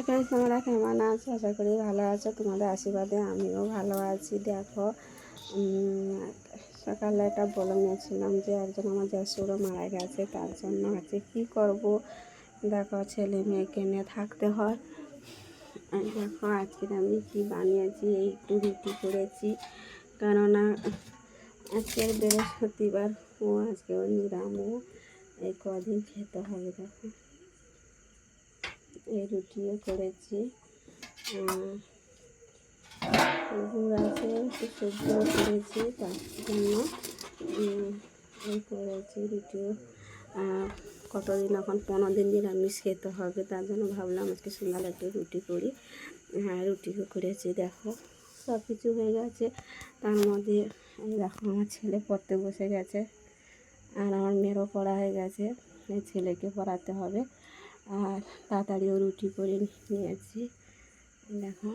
Hi friends তোমরা কেমন আছো? আশা করি ভালো আছো। তোমাদের আশীর্বাদে আমিও ভালো আছি। দেখো সকালে একটা বলে নিয়েছিলাম যে একজন আমার জ্যাসুরও মারা গেছে, তার জন্য আছে কী করব? দেখো, ছেলে মেয়েকে নিয়ে থাকতে হয়। দেখো, আজকে আমি কি বানিয়েছি একটু রুটি করেছি। কেননা আজকের বৃহস্পতিবার, ও আজকে ও নিরামও এই কদিন খেতে হবে, দেখো। রুটিও করেছি। গুড় আছে, একটু সবজিও করেছি তার জন্য। করেছি রুটিও। কতদিন এখন? পনেরো দিন নিরামিষ খেতে হবে, তার জন্য ভাবলাম আজকে সন্ধ্যালে একটু রুটি করি। হ্যাঁ রুটিও করেছি, দেখো। সব কিছু হয়ে গেছে। তার মধ্যে দেখো, আমার ছেলে পড়তে বসে গেছে। আর আমার মেয়েরও পড়া হয়ে গেছে। ছেলেকে পড়াতে হবে। আর তাড়াতাড়িও রুটি করে নিয়েছি দেখো।